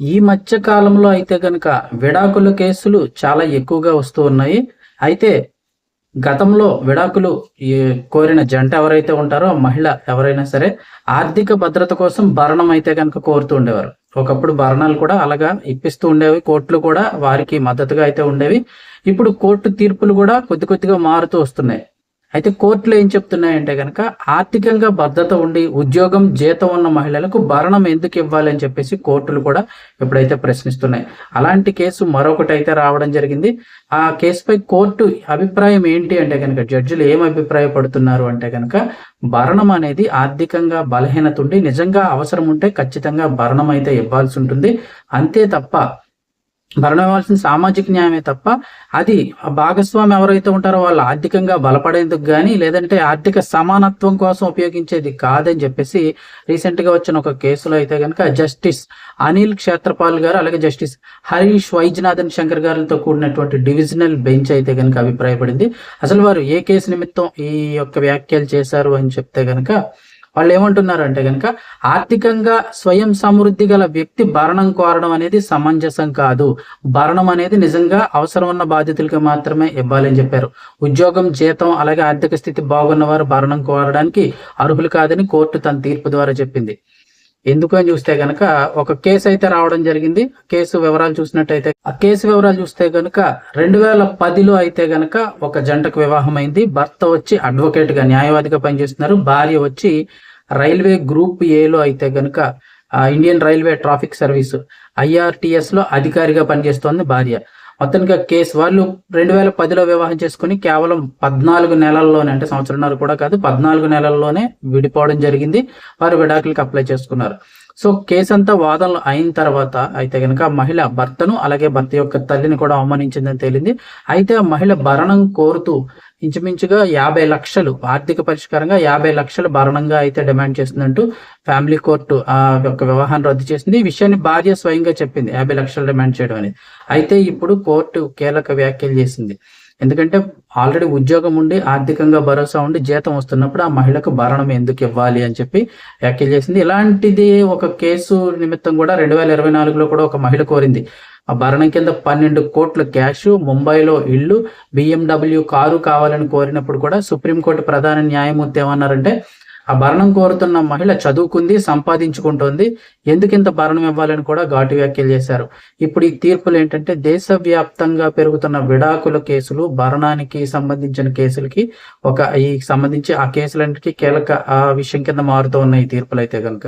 ఈ మధ్య కాలంలో అయితే కనుక విడాకుల కేసులు చాలా ఎక్కువగా వస్తూ ఉన్నాయి. అయితే గతంలో విడాకులు ఈ కోరిన జంట ఎవరైతే ఉంటారో మహిళ ఎవరైనా సరే ఆర్థిక భద్రత కోసం భరణం అయితే కనుక కోరుతూ ఉండేవారు. ఒకప్పుడు భరణాలు కూడా అలాగా ఇప్పిస్తూ ఉండేవి కోర్టులు కూడా వారికి మద్దతుగా అయితే ఉండేవి. ఇప్పుడు కోర్టు తీర్పులు కూడా కొద్ది కొద్దిగా మారుతూ వస్తున్నాయి. అయితే కోర్టులు ఏం చెప్తున్నాయంటే కనుక ఆర్థికంగా భద్రత ఉండి ఉద్యోగం జీతం ఉన్న మహిళలకు భరణం ఎందుకు ఇవ్వాలి అని చెప్పేసి కోర్టులు కూడా ఇప్పుడైతే ప్రశ్నిస్తున్నాయి. అలాంటి కేసు మరొకటి అయితే రావడం జరిగింది. ఆ కేసుపై కోర్టు అభిప్రాయం ఏంటి అంటే కనుక జడ్జిలు ఏం అభిప్రాయపడుతున్నారు అంటే కనుక భరణం అనేది ఆర్థికంగా బలహీనత ఉండి నిజంగా అవసరం ఉంటే ఖచ్చితంగా భరణం అయితే ఇవ్వాల్సి ఉంటుంది. అంతే తప్ప భరణం సామాజిక న్యాయమే తప్ప అది ఆ భాగస్వామి ఎవరైతే ఉంటారో వాళ్ళు ఆర్థికంగా బలపడేందుకు కానీ లేదంటే ఆర్థిక సమానత్వం కోసం ఉపయోగించేది కాదని చెప్పేసి రీసెంట్గా వచ్చిన ఒక కేసులో అయితే కనుక జస్టిస్ అనిల్ క్షేత్రపాల్ గారు అలాగే జస్టిస్ హరీష్ వైద్యనాథన్ శంకర్ గారితో కూడినటువంటి డివిజనల్ బెంచ్ అయితే కనుక అభిప్రాయపడింది. అసలు వారు ఏ కేసు నిమిత్తం ఈ యొక్క వ్యాఖ్యలు చేశారు అని చెప్తే కనుక వాళ్ళు ఏమంటున్నారు అంటే కనుక ఆర్థికంగా స్వయం సమృద్ధి గల వ్యక్తి భరణం కోరడం అనేది సమంజసం కాదు. భరణం అనేది నిజంగా అవసరం ఉన్న బాధ్యతలకు మాత్రమే ఇవ్వాలని చెప్పారు. ఉద్యోగం జీతం అలాగే ఆర్థిక స్థితి బాగున్న వారు భరణం కోరడానికి అర్హులు కాదని కోర్టు తన తీర్పు ద్వారా చెప్పింది. ఎందుకని చూస్తే గనక ఒక కేసు అయితే రావడం జరిగింది. కేసు వివరాలు చూసినట్టయితే ఆ కేసు వివరాలు చూస్తే గనక రెండు వేల పదిలో అయితే గనక ఒక జంటకు వివాహం అయింది భర్త వచ్చి అడ్వకేట్గా న్యాయవాదిగా పనిచేస్తున్నారు. భార్య వచ్చి రైల్వే గ్రూప్ ఏలో అయితే గనక ఇండియన్ రైల్వే ట్రాఫిక్ సర్వీస్ ఐఆర్టిఎస్లో అధికారిగా పనిచేస్తోంది భార్య. మొత్తానికి కేసు వాళ్ళు రెండు వేల పదిలో వివాహం చేసుకుని కేవలం పద్నాలుగు నెలల్లోనే అంటే సంవత్సరంన్నర కూడా కాదు పద్నాలుగు నెలల్లోనే విడిపోవడం జరిగింది. వారు విడాకులకు అప్లై చేసుకున్నారు. సో కేసు అంతా వాదనలు అయిన తర్వాత అయితే కనుక మహిళ భర్తను అలాగే భర్త యొక్క తల్లిని కూడా అవమానించిందని తేలింది. అయితే ఆ మహిళ భరణం కోరుతూ ఇంచుమించుగా యాభై లక్షలు ఆర్థిక పరిష్కారంగా యాభై లక్షలు భరణంగా అయితే డిమాండ్ చేస్తుందంటూ ఫ్యామిలీ కోర్టు ఆ యొక్క వ్యవహారం రద్దు చేసింది. ఈ విషయాన్ని భార్య స్వయంగా చెప్పింది యాభై లక్షలు డిమాండ్ చేయడం అనేది. అయితే ఇప్పుడు కోర్టు కీలక వ్యాఖ్యలు చేసింది. ఎందుకంటే ఆల్రెడీ ఉద్యోగం ఉండి ఆర్థికంగా భరోసా ఉండి జీతం వస్తున్నప్పుడు ఆ మహిళకు భరణం ఎందుకు ఇవ్వాలి అని చెప్పి వ్యాఖ్యలు చేసింది. ఇలాంటిది ఒక కేసు నిమిత్తం కూడా రెండు వేల ఇరవై నాలుగులో కూడా ఒక మహిళ కోరింది. ఆ భరణం కింద పన్నెండు కోట్ల క్యాష్ ముంబైలో ఇల్లు బిఎండబ్ల్యూ కారు కావాలని కోరినప్పుడు కూడా సుప్రీంకోర్టు ప్రధాన న్యాయమూర్తి ఏమన్నారంటే ఆ భరణం కోరుతున్న మహిళ చదువుకుంది సంపాదించుకుంటోంది. ఎందుకు ఇంత భరణం ఇవ్వాలని కూడా ఘాటు వ్యాఖ్యలు చేశారు. ఇప్పుడు ఈ తీర్పులు ఏంటంటే దేశవ్యాప్తంగా పెరుగుతున్న విడాకుల కేసులు భరణానికి సంబంధించిన కేసులకి ఒక ఈ సంబంధించి ఆ కేసులన్నిటికీ కీలక ఆ విషయం కింద మారుతూ ఉన్నాయి ఈ తీర్పులు అయితే కనుక